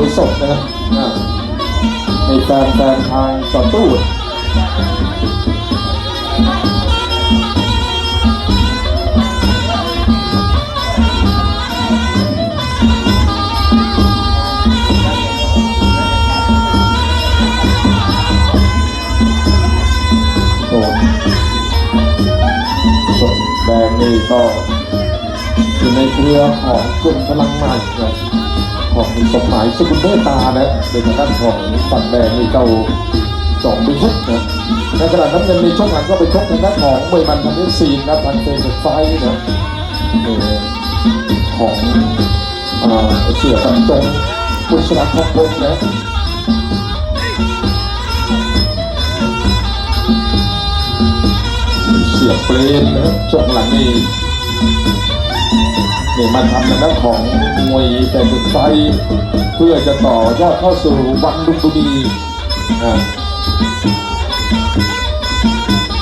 วสดนะในแฟนแฟนทางต่อตู้โดส่วนแดงนี่ก็อยู่ในเครือของกลุ่มพลังใหม่นะ ของสมหมายสกุลเมตตานะเป็นทางด้านของฝั่งแดงนี่เจ้าสองไปชกนะในขณะนั้นเงินในช่วงหลังก็ไปชกทางด้านของเมย์มันทันเดซีนนะทางเฟซไฟนะเอ่อของเสียกันตงบุษราคำพงนะเสียเปรนนะช่วงหลังนี่ นี่มันทำในด้านของมวยแต่เป็นไฟเพื่อจะต่อยอดเข้าสู่วันลุมพินีอ่าคนย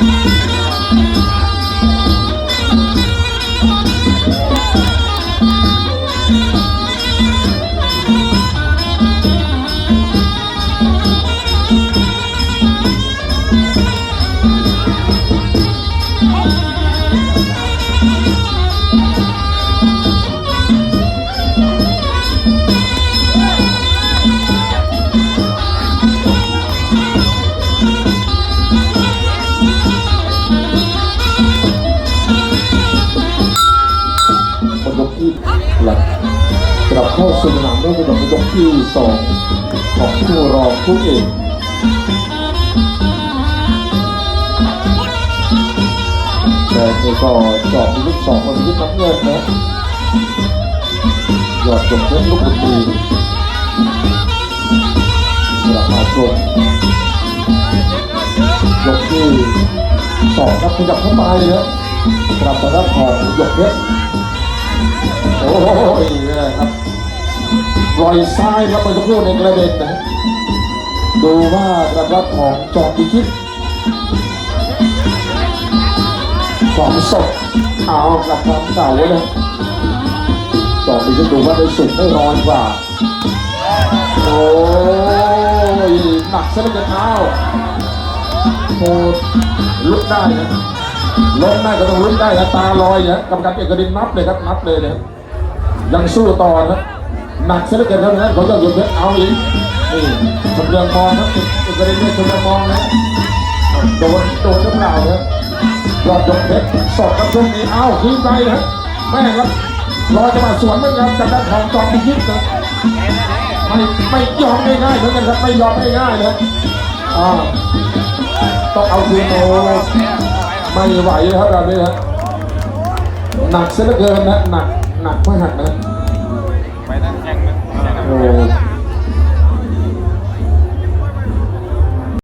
กที่ หลังกลับเข้าสู่สนามได้เป็นยกที่สองของผู้รองผู้เอกแต่นี่ก็จอบลูกสองคนที่น้ำเงินนะยอดจงเพชรลูกบุตรีกลับมาชมยกที่สองครับขยับเข้าไปเลยนะกลับมาด้านของหยกเพชร โอ้ยนะครับรอยซ้ายครับเมื่อสักครู่ในกระเด็นนะดูว่ากระดับของจอมพิชิตความสดเอากับความเก่านะจอมพิชิตดูว่าได้สุดไม่ร้อนกว่าโอ้ยหนักซะเหลือเกินเท้าโอ้ลุกได้นะล้มได้ก็ต้องลุกได้นะตาลอยนะกรรมการเอกดินนับเลยครับนับเลยเนะ ยังสู้ต่อนะหนักซะเหลือเกินเท่านั้นเขาจะหยุดเพชรเอาอีกนี่ชมเรืองมองนะเอกดินเนี่ยชมเรืองมองนะโดนโดนหรือเปล่านะยอดยกเพชรสดครับช่วงนี้เอาคืนไปนะแม่ครับรอจังหวะสวนเหมือนกันจากด้านของจอมพิชิตนะไม่ไม่ยอมง่ายๆเหมือนกันครับไม่ยอมง่ายๆนะอ่าต้องเอาคืนโอไม่ไหวครับแบบนี้นะหนักเสียเหลือเกินนะหนัก หนักมากนะ ไปนั่งแข่งนะแข่งกันโอ้